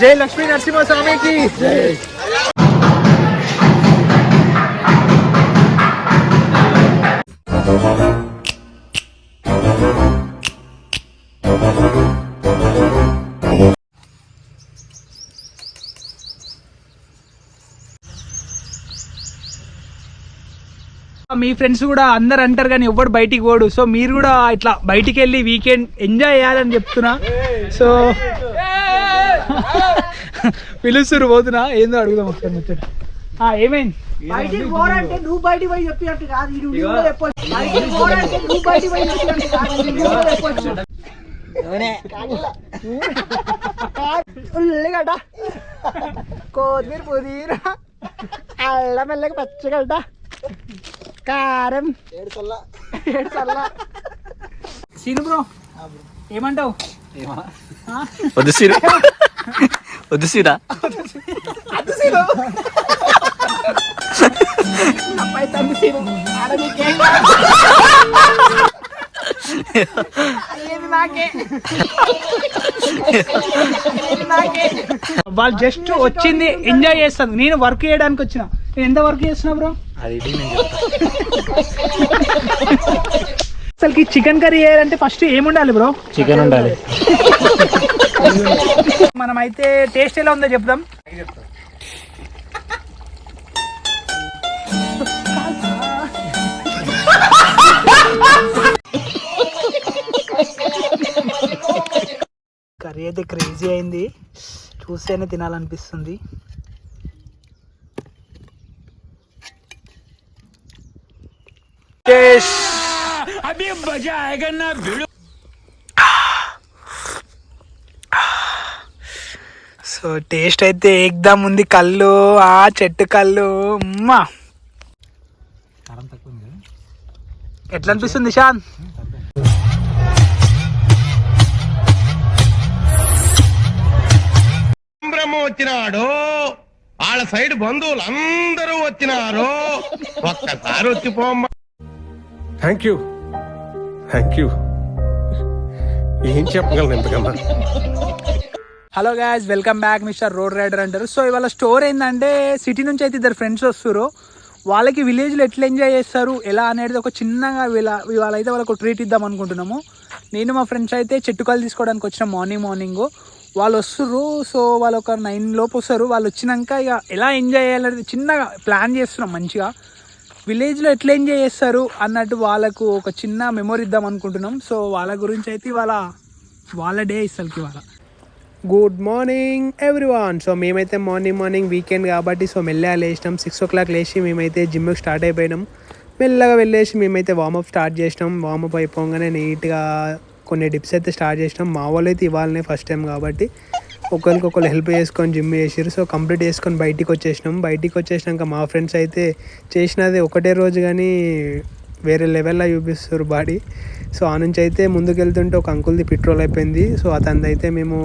జై లక్ష్మీ నరసింహస్వామికి మీ ఫ్రెండ్స్ కూడా అందరు అంటారు కానీ ఎవరు బయటికి పోడు. సో మీరు కూడా ఇట్లా బయటికి వెళ్ళి వీకెండ్ ఎంజాయ్ చేయాలని చెప్తున్నా. సో పిలుస్తురు పోతున్నా. ఏందో అడుగుదాం ఒకసారి ముచ్చట. ఆ, ఏమైంది? బయటికి పోరంటే నువ్వు బయటికి పోయి చెప్పినట్టు కాదు. ఇది నువ్వు కూడా చెప్పొచ్చు. బయటికి పోరంటే నువ్వు బయటికి పోయి చెప్పినట్టు కాదు. ఇది నువ్వు కూడా చెప్పొచ్చు. ఉల్లిగడ్డ. కొత్తిమీర పుదీనా. అల్లం మెల్లగా పచ్చగడ్డ. కారం. ఏడు సల్ల ఏడు సల్ల సీను బ్రో. ఏమంటావు? వద్దు సీరా వాళ్ళు జస్ట్ వచ్చింది ఎంజాయ్ చేస్తాను. నేను వర్క్ చేయడానికి వచ్చిన. నేను ఎంత వర్క్ చేస్తున్నా బ్రో? అది అసలుకి చికెన్ కర్రీ చేయాలంటే ఫస్ట్ ఏముండాలి బ్రో? చికెన్ ఉండాలి. మనం అయితే టేస్ట్ ఎలా ఉందో చెప్దాం. కర్రీ అయితే క్రేజీ అయింది. చూస్తేనే తినాలనిపిస్తుంది. సో టేస్ట్ అయితే ఏకదమ్ ఉంది కళ్ళు ఆ చెట్టు కళ్ళు అమ్మా ఎట్లా అనిపిస్తుంది శాంత్? సంభ్రమం వచ్చినాడు వాళ్ళ సైడ్ బంధువులు అందరూ వచ్చినారు. ఒక్కసారి వచ్చిపోమ్మ. థ్యాంక్ యూ థ్యాంక్ యూ ఏం చెప్పగలను ఇంతకన్నా? Hello guys welcome back mister road rider అంటారు. సో ఇవాళ స్టోర్ ఏంటంటే సిటీ నుంచి అయితే ఇద్దరు ఫ్రెండ్స్ వస్తారు వాళ్ళకి విలేజ్లో ఎట్లా ఎంజాయ్ చేస్తారు ఎలా అనేది ఒక చిన్నగా వీళ్ళ ఇవాళ అయితే వాళ్ళకు ట్రీట్ ఇద్దాం అనుకుంటున్నాము. నేను మా ఫ్రెండ్స్ అయితే చెట్టుకాయలు తీసుకోవడానికి వచ్చిన మార్నింగ్ మార్నింగ్ వాళ్ళు వస్తారు సో వాళ్ళు ఒక నైన్ లోపు వస్తారు. వాళ్ళు వచ్చినాక ఇక ఎలా ఎంజాయ్ చేయాలనేది చిన్నగా ప్లాన్ చేస్తున్నాం మంచిగా. విలేజ్లో ఎట్లా ఎంజాయ్ చేస్తారు అన్నట్టు వాళ్ళకు ఒక చిన్న మెమొరీ ఇద్దాం అనుకుంటున్నాం. సో వాళ్ళ గురించి అయితే ఇవాళ వాళ్ళ డే ఇస్తాకి ఇవాళ. గుడ్ మార్నింగ్ ఎవ్రీవాన్ సో మేమైతే మార్నింగ్ మార్నింగ్ వీకెండ్ కాబట్టి సో మెల్లగా లేచినాం. సిక్స్ ఓ క్లాక్ లేచి మేమైతే జిమ్కి స్టార్ట్ అయిపోయినాం. మెల్లగా వెళ్ళేసి మేమైతే వార్మప్ స్టార్ట్ చేసినాం. వార్మప్ అయిపోగానే నీట్గా కొన్ని డిప్స్ అయితే స్టార్ట్ చేసినాం. మా వాళ్ళు అయితే ఇవాళనే ఫస్ట్ టైం కాబట్టి. ఒకరికొకరు హెల్ప్ చేసుకొని జిమ్ చేసారు సో కంప్లీట్ చేసుకొని బయటికి వచ్చేసినాం. బయటికి వచ్చేసినాక మా ఫ్రెండ్స్ అయితే చేసినది ఒకటే రోజు కానీ వేరే లెవెల్లో చూపిస్తారు బాడీ సో ఆ నుంచి అయితే ముందుకు వెళ్తుంటే ఒక అంకుల్ది పెట్రోల్ అయిపోయింది. సో అతనిది అయితే మేము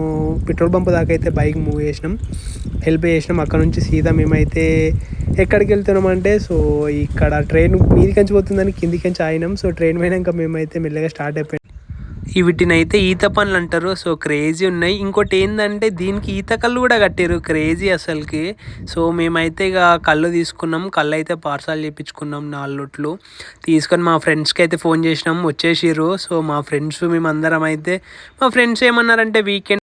పెట్రోల్ బంప్ దాకా అయితే బైక్ మూవ్ చేసినాం. హెల్ప్ చేసినాం. అక్కడ నుంచి సీదా మేమైతే ఎక్కడికి వెళ్తున్నాం అంటే సో ఇక్కడ ట్రైన్ మీదికంచి పోతుందని కిందికంచి ఆగినాం. సో ట్రైన్ పోయినాక మేమైతే మెల్లగా స్టార్ట్ అయిపోయినాం. వీటిని అయితే ఈత పనులు అంటారు. సో క్రేజీ ఉన్నాయి. ఇంకోటి ఏంటంటే దీనికి ఈత కళ్ళు కూడా కట్టారు క్రేజీ అసలుకి. సో మేమైతే ఇక కళ్ళు తీసుకున్నాం. కళ్ళు అయితే పార్సల్ చేయించుకున్నాం నాలుగుట్లు తీసుకొని మా ఫ్రెండ్స్కి అయితే ఫోన్ చేసినాం. వచ్చేసిర్రు. సో మా ఫ్రెండ్స్ మేమందరం అయితే మా ఫ్రెండ్స్ ఏమన్నారంటే వీకెండ్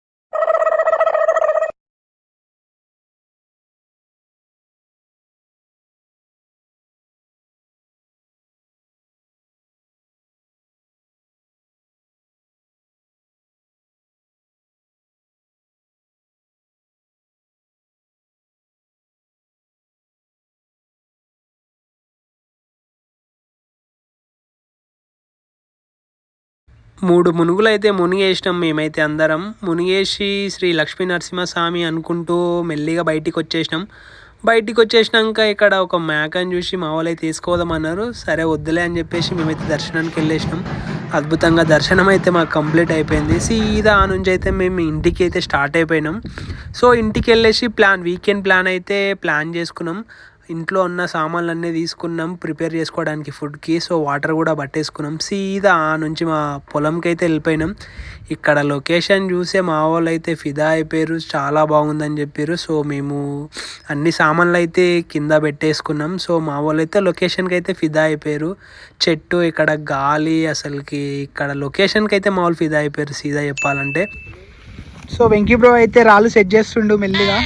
మూడు మునుగులు అయితే మునిగేసినాం మేమైతే అందరం. మునిగేసి శ్రీ లక్ష్మీ నరసింహస్వామి అనుకుంటూ మెల్లిగా బయటికి వచ్చేసినాం బయటికి వచ్చేసినాక ఇక్కడ ఒక మేకని చూసి మా వాళ్ళు అయితే తీసుకోదామన్నారు. సరే వద్దులే అని చెప్పేసి మేమైతే దర్శనానికి వెళ్ళేసినాం. అద్భుతంగా దర్శనం అయితే మాకు కంప్లీట్ అయిపోయింది. సీదా ఆ నుంచి అయితే మేము ఇంటికి అయితే స్టార్ట్ అయిపోయినాం. సో ఇంటికి వెళ్ళేసి ప్లాన్ వీకెండ్ ప్లాన్ అయితే ప్లాన్ చేసుకున్నాం. ఇంట్లో ఉన్న సామాన్లన్నీ తీసుకున్నాం ప్రిపేర్ చేసుకోవడానికి ఫుడ్కి. సో వాటర్ కూడా పట్టేసుకున్నాం. సీదా ఆ నుంచి మా పొలంకి అయితే వెళ్ళిపోయినాం. ఇక్కడ లొకేషన్ చూసే మా వాళ్ళు అయితే ఫిదా అయిపోయారు. చాలా బాగుందని చెప్పారు. సో మేము అన్ని సామాన్లు అయితే కింద పెట్టేసుకున్నాం. సో మా వాళ్ళు అయితే లొకేషన్కి అయితే ఫిదా అయిపోయారు. చెట్టు ఇక్కడ గాలి అసలుకి ఇక్కడ లొకేషన్కి అయితే మా వాళ్ళు ఫిదా అయిపోయారు. సీదా చెప్పాలంటే. సో వెంకీ బ్రో అయితే రాళ్ళు సెట్ చేస్తుండు మెల్లిగా.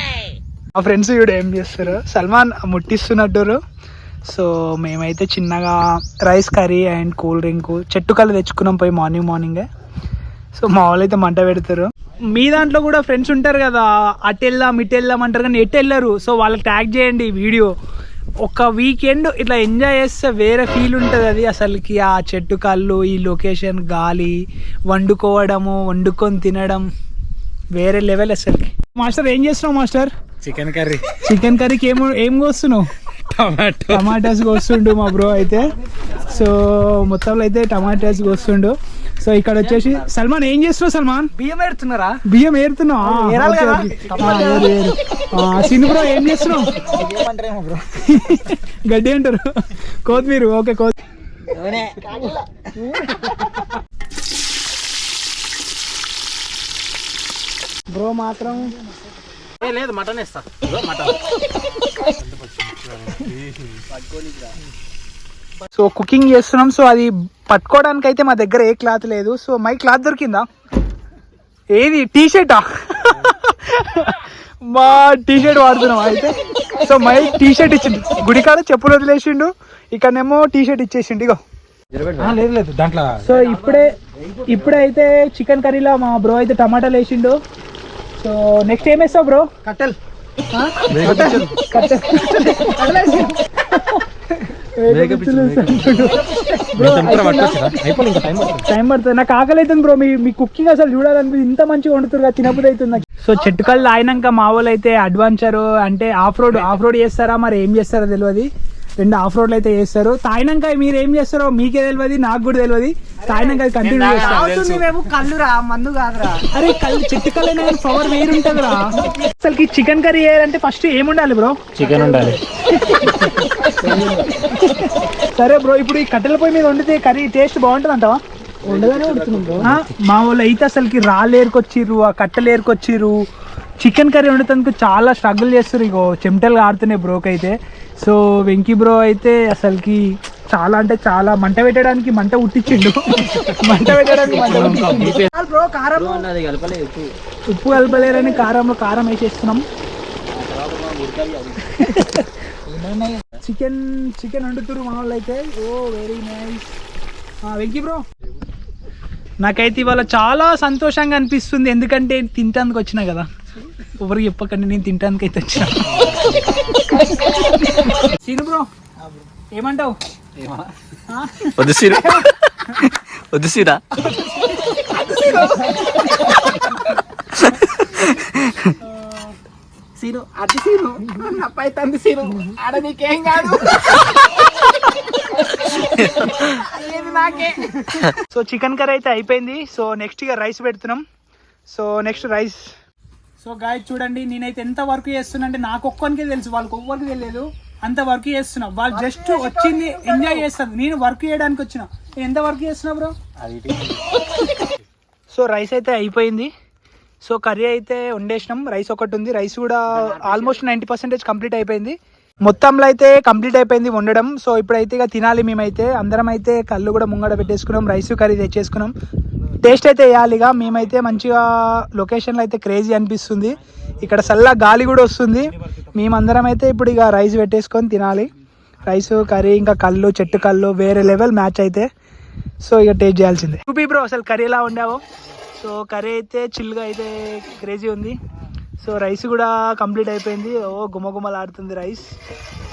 మా ఫ్రెండ్స్ చూడు ఏం చేస్తారు? సల్మాన్ ముట్టిస్తున్నట్టు సో మేమైతే చిన్నగా rice curry and cool drink చెట్టు కళ్ళు తెచ్చుకున్నాం పోయి మార్నింగ్ మార్నింగే. సో మా వాళ్ళు అయితే మంట పెడతారు. మీ దాంట్లో కూడా ఫ్రెండ్స్ ఉంటారు కదా అటు వెళ్దాం ఇటు వెళ్దాం అంటారు కానీ ఎటు వెళ్ళరు. సో వాళ్ళకి ట్యాగ్ చేయండి వీడియో. ఒక వీకెండ్ ఇట్లా ఎంజాయ్ చేస్తే వేరే ఫీల్ ఉంటుంది అది అసలుకి. ఆ చెట్టు కళ్ళు ఈ లొకేషన్ గాలి వండుకోవడము వండుకొని తినడం. వేరే లెవెల్ అసలుకి. మాస్టర్ ఏం చేస్తున్నావు మాస్టర్? చికెన్ కర్రీ చికెన్ కర్రీకి ఏం ఏం కోస్తున్నావు? టమాటో టమాటాస్ కోస్తుండు మా బ్రో అయితే. సో మొత్తంలో అయితే టమాటాస్ కోస్తుండు. సో ఇక్కడ వచ్చేసి సల్మాన్ ఏం చేస్తున్నావు సల్మాన్? బియ్యం పెడుతున్నారా బియ్యం ఏరుతున్నావు? సిను బ్రో ఏం చేస్తున్నావు? గడ్డి అంటారు. కొత్తిమీర ఓకే కొత్తి బ్రో మాత్రం లేదు మటన్ వేస్తా. మటన్. సో కుకింగ్ చేస్తున్నాం. సో అది పట్టుకోవడానికి అయితే మా దగ్గర ఏ క్లాత్ లేదు. సో మై క్లాత్ దొరికిందా? ఏది? టీ షర్టా మా టీ షర్ట్ వాడుతున్నాం అయితే. సో మై టీ షర్ట్ ఇచ్చిండు గుడికాడ చెప్పులు వదిలేసిండు. ఇక్కడనేమో టీ షర్ట్ ఇచ్చేసిండు. ఇగో. లేదు లేదు. దాంట్లో సో ఇప్పుడే ఇప్పుడే అయితే చికెన్ కర్రీలో మా బ్రో అయితే టమాటాలు వేసిండు. సో నెక్స్ట్ ఏం వేస్తావు బ్రో కట్టెలు. టైం పడుతుంది. టైం పడుతుంది. నాకు ఆకలి అవుతుంది బ్రో మీ మీ కుకింగ్ అసలు చూడాలని ఇంత మంచిగా వండుతారు కదా తినబుద్ధి అవుతుంది నాకు. సో చెట్టు కళ్ళు అయినాక మా వాళ్ళు అయితే అడ్వెంచర్ అంటే ఆఫ్ రోడ్ ఆఫ్ రోడ్ చేస్తారా? మరి ఏం చేస్తారో తెలియదు. రెండు ఆఫ్ రోడ్లు అయితే చేస్తారు. తాయినాక మీరు ఏం చేస్తారో మీకే తెలియదు నాకు కూడా తెలియదు. తాయినాక కంటిన్యూ చేస్తారు మేము కళ్ళురా మందు కాదురా. అరే కళ్ళు చెట్టు కళ్ళు పవర్ వేరు ఉంటుందిరా అసలు చికెన్ కర్రీ చేయాలంటే ఫస్ట్ ఏముండాలి బ్రో చికెన్ ఉండాలి. సరే బ్రో ఇప్పుడు ఈ కట్టెల పొయ్యి మీద వండితే కర్రీ టేస్ట్ బాగుంటుంది అంటావా మా వాళ్ళు అయితే అసలుకి రాళ్ళు ఏరుకొచ్చిర్రు ఆ కట్టెలు ఏరుకొచ్చిర్రు. చికెన్ కర్రీ వండుతందుకు చాలా స్ట్రగుల్ చేస్తారు. ఇగో చెమటలు ఆడుతున్నాయి బ్రోకి అయితే సో వెంకీ బ్రో అయితే అసలుకి చాలా అంటే చాలా మంట పెట్టడానికి మంట ఉట్టించిండు. మంట పెట్టడానికి మంట బ్రో కారం ఉప్పు కలపలేరని కారంలో కారం వేసేస్తున్నాం. చికెన్ చికెన్ వండుతురు మా వాళ్ళు అయితే oh very nice. Venky bro. నాకైతే ఇవాళ చాలా సంతోషంగా అనిపిస్తుంది. ఎందుకంటే తినటానికి వచ్చినా కదా. ఎవరికి చెప్పకండి నేను తినటానికి అయితే వచ్చిన సీను బ్రో ఏమంటావు? ఆ? వద్దు సిరా వద్దు సిరా సీను అతి సీను. నప్పై తంది సీను. ఆడ నీకేం కాదు. సో చికెన్ కర్రీ అయితే అయిపోయింది. సో నెక్స్ట్ ఇక రైస్ పెడుతున్నాం. So next rice so guys చూడండి నేనైతే ఎంత వర్క్ చేస్తున్నా అంటే నాకు ఒక్కరికే తెలుసు వాళ్ళకి ఒక్కరికి తెలియదు. అంత వర్క్ చేస్తున్నా. వాళ్ళు జస్ట్ వచ్చింది ఎంజాయ్ చేస్తారు నేను వర్క్ చేయడానికి వచ్చిన. నేను ఎంత వర్క్ చేస్తున్నా బ్రో సో రైస్ అయితే అయిపోయింది. సో కర్రీ అయితే వండేసినాం. రైస్ ఒకటి ఉంది. రైస్ కూడా ఆల్మోస్ట్ నైంటీ పర్సెంటేజ్ కంప్లీట్ అయిపోయింది. మొత్తంలో అయితే కంప్లీట్ అయిపోయింది వండడం. సో ఇప్పుడైతే ఇక తినాలి మేమైతే. అందరం అయితే కళ్ళు కూడా ముంగడ పెట్టేసుకున్నాం. Rice curry తెచ్చేసుకున్నాం. టేస్ట్ అయితే వేయాలి ఇక. మేమైతే మంచిగా లొకేషన్లో అయితే క్రేజీ అనిపిస్తుంది. ఇక్కడ చల్ల గాలి కూడా వస్తుంది. మేమందరం అయితే ఇప్పుడు ఇక రైస్ పెట్టేసుకొని తినాలి. రైస్ కర్రీ ఇంకా కళ్ళు చెట్టు కళ్ళు వేరే లెవెల్ మ్యాచ్ అయితే. సో ఇక టేస్ట్ చేయాల్సిందే. చూపి బ్రో అసలు కర్రీ ఎలా ఉండేవో సో కర్రీ అయితే చిల్గా అయితే క్రేజీ ఉంది. సో రైస్ కూడా కంప్లీట్ అయిపోయింది. ఓ గుమగుమలాడుతుంది రైస్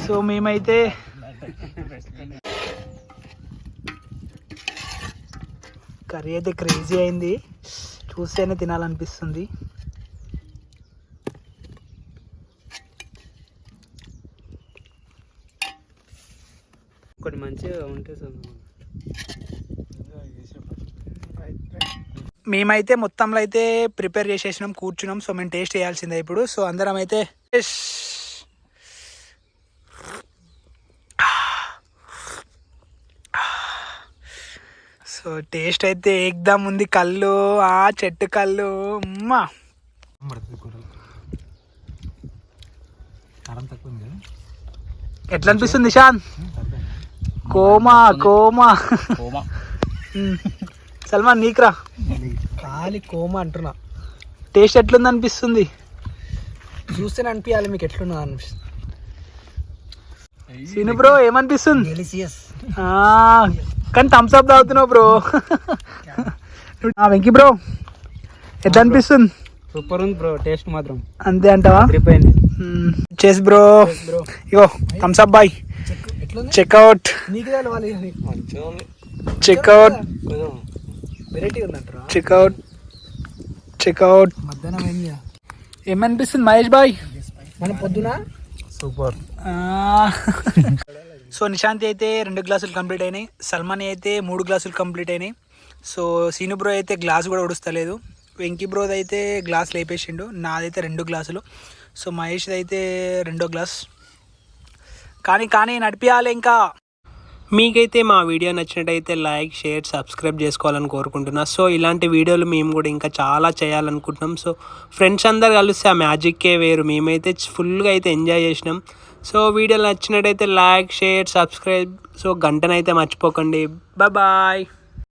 సో మేమైతే కర్రీ అయితే క్రేజీ అయింది. చూస్తేనే తినాలనిపిస్తుంది. కొన్ని మంచిగా ఉంటే మేమైతే మొత్తంలో అయితే ప్రిపేర్ చేసేసినాం కూర్చున్నాం. సో మేము టేస్ట్ చేయాల్సిందే ఇప్పుడు. సో అందరం అయితే సో టేస్ట్ అయితే ఏకదమ్ ఉంది కళ్ళు ఆ చెట్టు కళ్ళు అమ్మా ఎట్లా అనిపిస్తుంది నిషాంత్ కోమా. కోమా. సల్మాన్ నీకురా? ఖాళీ కోమ అంటున్నా. టేస్ట్ ఎట్లుంది అనిపిస్తుంది చూస్తేనే అనిపించాలి మీకు ఎట్లున్నా అనిపిస్తుంది. సీను బ్రో ఏమనిపిస్తుంది? కానీ థమ్స్ అప్ తాగుతున్నావు బ్రో వెంకీ బ్రో ఎట్లా అనిపిస్తుంది? సూపర్ ఉంది బ్రో టేస్ట్ మాత్రం. అంతే అంటావా? చేస్ బ్రో ఇగో Thums Up boy check out check out check out check out మధ్యాహ్నం అయింది ఏమనిపిస్తుంది మహేష్ బాయ్ మన పొద్దున? సూపర్ సో నిశాంతి అయితే రెండు గ్లాసులు కంప్లీట్ అయినాయి. సల్మాన్ అయితే మూడు గ్లాసులు కంప్లీట్ అయినాయి. సో సీను బ్రో అయితే గ్లాస్ కూడా ఉడుస్తలేదు. వెంకీ బ్రోద్ అయితే గ్లాస్ లేపేసిండు. నాదైతే రెండు గ్లాసులు. సో మహేష్ అయితే రెండో గ్లాస్. కానీ కానీ నడిపించాలి ఇంకా. మీకైతే మా వీడియో నచ్చినట్టయితే లైక్ షేర్ సబ్స్క్రైబ్ చేసుకోవాలని కోరుకుంటున్నా. సో ఇలాంటి వీడియోలు మేము కూడా ఇంకా చాలా చేయాలనుకుంటున్నాం. సో ఫ్రెండ్స్ అందరు కలిస్తే ఆ మ్యాజిక్కే వేరు. మేమైతే ఫుల్గా అయితే ఎంజాయ్ చేసినాం. సో వీడియో నచ్చినట్టయితే లైక్ షేర్ సబ్స్క్రైబ్. సో గంటనైతే మర్చిపోకండి. బాయ్